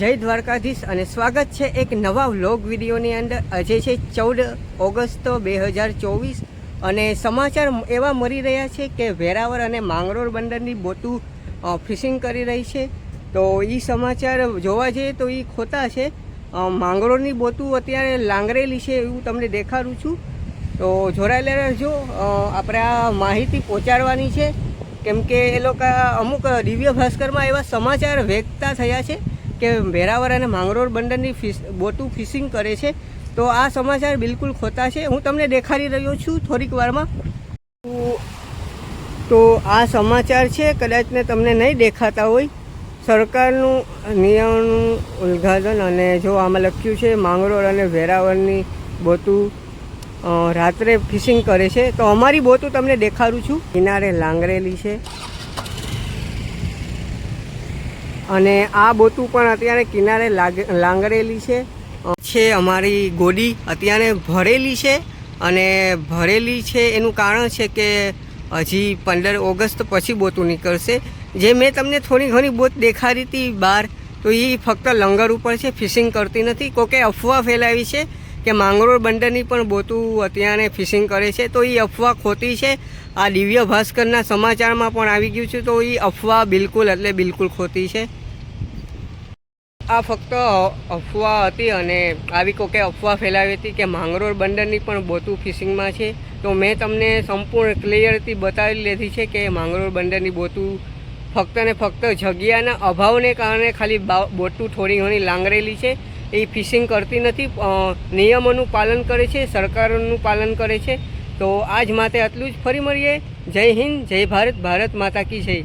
જય દ્વારકાધીશ અને સ્વાગત છે એક નવા વ્લોગ વિડીયોની અંદર. આજે છે ચૌદ ઓગસ્ટ બે હજાર ચોવીસ અને સમાચાર એવા મળી રહ્યા છે કે વેરાવળ અને માંગરોળ બંદરની બોટું ફિશિંગ કરી રહી છે. તો એ સમાચાર જોવા જઈએ તો એ ખોટા છે. માંગરોળની બોટું અત્યારે લાંગરેલી છે એવું તમને દેખાડું છું. તો જોડાયેલા રહેજો. આપણે આ માહિતી પહોંચાડવાની છે. કેમ કે એ લોકો અમુક દિવ્ય ભાસ્કરમાં એવા સમાચાર વેગતા થયા છે. કે વેરાવળ અને માંગરોળ બંદરની ફિશ બોટું ફિશિંગ કરે છે. તો આ સમાચાર બિલકુલ ખોટા છે. હું તમને દેખાડી રહ્યો છું થોડીક વારમાં. તો આ સમાચાર છે. કદાચને તમને નહીં દેખાતા હોય. સરકારનું નિયમનું ઉદ્ઘાટન અને જો આમાં લખ્યું છે, માંગરોળ અને વેરાવળની બોટું રાત્રે ફિશિંગ કરે છે. તો અમારી બોટું તમને દેખાડું છું. કિનારે લાંગરેલી છે. અને આ બોતું પણ અત્યારે કિનારે લાગ- લાંગરેલી છે. છે અમારી ગોડી, અત્યારે ભરેલી છે અને ભરેલી છે એનું કારણ છે કે હજી પંદર ઓગસ્ટ પછી બોતું નીકળશે. જે મેં તમને થોડી ઘણી બોટ દેખાડી હતી બહાર, તો એ ફક્ત લંગર ઉપર છે, ફિશિંગ કરતી નથી. કોકે અફવા ફેલાવી છે કે માંગરોળ બંદરની પણ બોતું અત્યારે ફિશિંગ કરે છે, તો એ અફવા ખોટી છે. આ દિવ્ય ભાસ્કરના સમાચારમાં પણ આવી ગયું છે, તો એ અફવા બિલકુલ એટલે બિલકુલ ખોટી છે. આ ફક્ત અફવા હતી અને આવી કોકે અફવા ફેલાવી હતી કે માંગરોળ બંદરની પણ બોતું ફિશિંગમાં છે. તો મેં તમને સંપૂર્ણ ક્લિયરથી બતાવી લીધી છે કે માંગરોળ બંદરની બોતું ફક્ત ને ફક્ત જગ્યાના અભાવને કારણે ખાલી બોટું થોડી ઘણી લાંગરેલી છે. એ ફિશિંગ કરતી નથી નિયમોનું પાલન કરે છે, સરકારનું પાલન કરે છે. તો આજ માટે આટલું જ. ફરી મળીએ. જય હિન્દ, જય ભારત ભારત માતા કી જય.